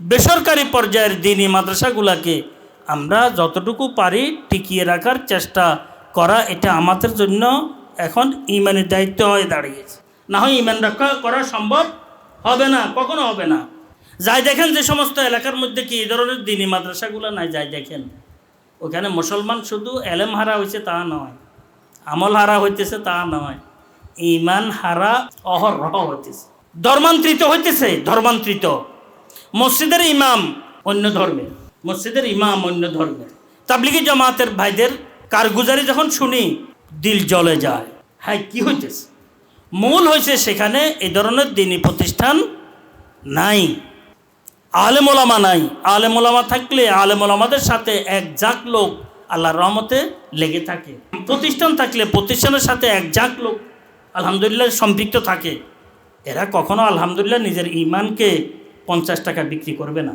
বেসরকারি পর্যায়ের দিনই মাদ্রাসাগুলোকে আমরা যতটুকু পারি টিকিয়ে রাখার চেষ্টা করা, এটা আমাদের জন্য এখন ইমানের দায়িত্ব হয়ে দাঁড়িয়েছে। না হয় ইমান রক্ষা করা সম্ভব হবে না, কখনো হবে না। যাই দেখেন যে সমস্ত এলাকার মধ্যে কি এই ধরনের দিনই মাদ্রাসাগুলো নাই, যাই দেখেন। ওখানে মুসলমান শুধু এলেম হারা হয়েছে তা নয়, আমল হারা হইতেছে তা নয়, ইমান হারা অহরহ হইতেছে। ধর্মান্তরিত হইতেছে, ধর্মান্তরিত। মসজিদের ইমাম অন্য ধর্মের। মসজিদের ইমাম অন্য ধর্মের। তাবলিগি জামাতের ভাইদের কারগুজারি যখন শুনি, দিল জ্বলে যায়। হ্যাঁ কি হইতেছে? মূল হয়েছে সেখানে এই ধরনের দিনী প্রতিষ্ঠান নাই। আলেম ওলামা নাই। আলেম ওলামা থাকলে আলেম ওলামাদের সাথে এক জাক লোক আল্লাহর রহমতে লেগে থাকে। প্রতিষ্ঠান থাকলে প্রতিষ্ঠানের সাথে এক জাক লোক আলহামদুলিল্লাহ সম্পৃক্ত থাকে। এরা কখনো আলহামদুলিল্লাহ নিজের ইমানকে পঞ্চাশ টাকা বিক্রি করবে না।